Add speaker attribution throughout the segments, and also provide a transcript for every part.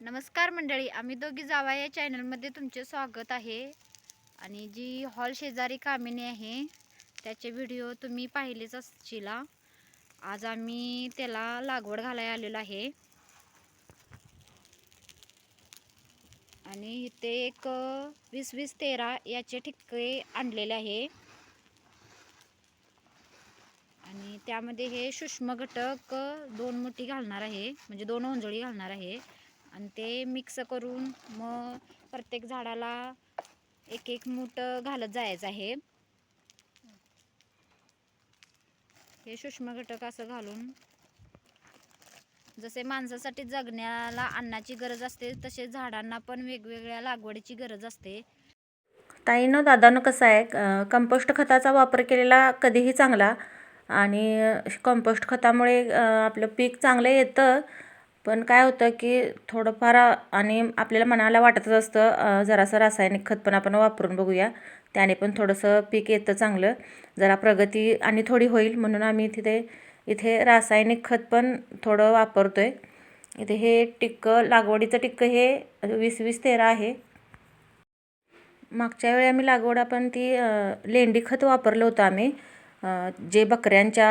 Speaker 1: नमस्कार मंडळी आम्ही दोघी जावा या चॅनलमध्ये तुमचे स्वागत आहे. आणि जी हॉल शेजारी कामिनी आहे त्याचे व्हिडिओ तुम्ही पाहिलेच असतील आज आम्ही त्याला लागवड घालायला आलेलो आहे. आणि इथे एक वीस वीस तेरा याचे ठिक्के आणलेले आहे. आणि त्यामध्ये हे सूक्ष्म घटक दोन मुठी घालणार आहे म्हणजे दोन ओंजळी घालणार आहे. आणि ते मिक्स करून मग प्रत्येक झाडाला एक एक मूठ घालत जायचं आहे. हे सूक्ष्म घटक असं घालून जसे माणसासाठी जगण्याला अन्नाची गरज असते तसे झाडांना पण वेगवेगळ्या लागवडीची गरज असते.
Speaker 2: ताईनं दादानं कसं आहे कंपोस्ट खताचा वापर केलेला कधीही चांगला आणि कंपोस्ट खतामुळे आपलं पीक चांगलं येतं पण काय होतं की थोडंफार आणि आपल्याला मनाला वाटतच असतं जरासं रासायनिक खत पण आपण वापरून बघूया. त्याने पण थोडंसं पीक येतं चांगलं. जरा प्रगती आणि थोडी होईल म्हणून आम्ही तिथे इथे रासायनिक खत पण थोडं वापरतो आहे इथे हे टिक्कं लागवडीचं टिक्कं हे वीस वीस तेरा आहे. मागच्या वेळी आम्ही लागवड आपण ती लेंडी खत वापरलं होतं आम्ही. जे बकऱ्यांच्या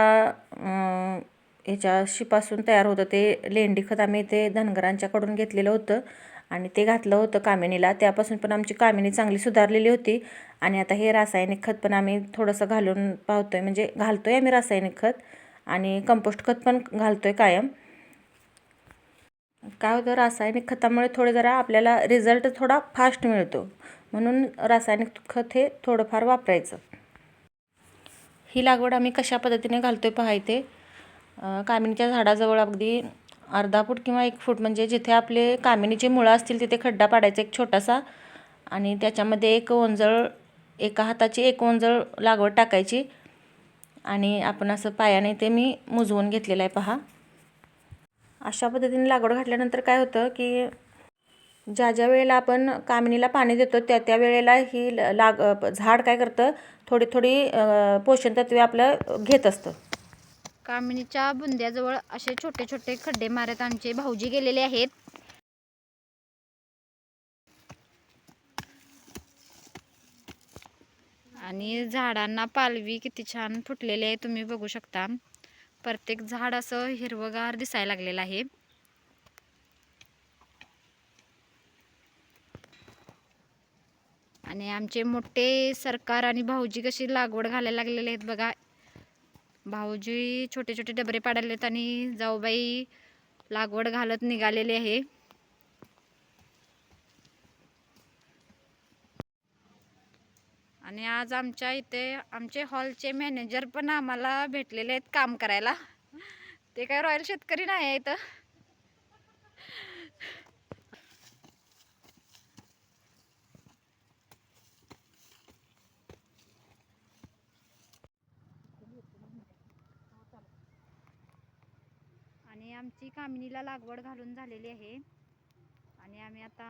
Speaker 2: ह्याच्या शिपासून तयार होतं. ते लेंडी खत आम्ही ते धनगरांच्याकडून घेतलेलं होतं आणि ते घातलं होतं कामिनीला. त्यापासून पण आमची कामिनी चांगली सुधारलेली होती. आणि आता हे रासायनिक खत पण आम्ही थोडंसं घालून पाहतो आहे म्हणजे घालतो आहे आम्ही रासायनिक खत आणि कंपोस्ट खत पण घालतो आहे कायम. काय होतं? रासायनिक खतामुळे थोडे जरा आपल्याला रिझल्ट थोडा फास्ट मिळतो. म्हणून रासायनिक खत हे थोडंफार वापरायचं. ही लागवड आम्ही कशा पद्धतीने घालतो आहे पहा इथे. कामिनीच्या झाडाजवळ अगदी अर्धा फूट किंवा एक फूट म्हणजे जिथे आपले कामिनीचे मुळं असतील तिथे खड्डा पाडायचा एक छोटासा. आणि त्याच्यामध्ये एक ओंजळ एका हाताची एक ओंजळ लागवड टाकायची. आणि आपण असं पायाने ते मी मुजवून घेतलेलं आहे पहा. अशा पद्धतीने लागवड घातल्यानंतर काय होतं की ज्या ज्या वेळेला आपण कामिनीला पाणी देतो त्या त्या वेळेला ही ल- लाग झाड काय करतं थोडी थोडी पोषणतत्वे पोषण तत्वे आपलं घेत असतं.
Speaker 1: कामिनीच्या बुंद्याजवळ असे छोटे छोटे खड्डे मारत आमचे भाऊजी गेलेले आहेत. आणि झाडांना पालवी किती छान फुटलेली आहे तुम्ही बघू शकता. प्रत्येक झाड असं हिरवगार दिसायला लागलेलं आहे. आणि आमचे मोठे सरकार आणि भाऊजी कशी लागवड घालायला लागलेले आहेत बघा. भाऊजी छोटे छोटे डबरे पाडालेत आणि जाऊबाई लागवड घालत निघालेली आहे. आणि आज आमच्या इथे आमचे हॉलचे मॅनेजर पण आम्हाला भेटलेले आहेत काम करायला. ते काय रॉयल शेतकरी नाही आहे आणि आमची कामिनीला लागवड घालून झालेली आहे. आणि आम्ही आता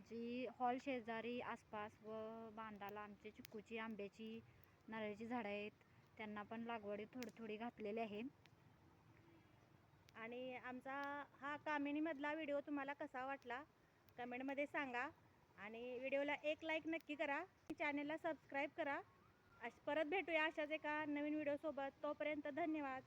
Speaker 1: जी हॉल शेजारी आसपास व बांधाला आमचे चिक्कूची आंब्याची नारळाची झाडं आहेत त्यांना पण लागवडी थोडी थोडी घातलेली आहे.
Speaker 3: आणि आमचा हा कामिनीमधला व्हिडिओ तुम्हाला कसा वाटला कमेंटमध्ये सांगा. आणि व्हिडिओला एक लाईक नक्की करा. चॅनेलला सबस्क्राईब करा. अश परत भेटूया अशाच एका नवीन व्हिडिओसोबत. तोपर्यंत धन्यवाद.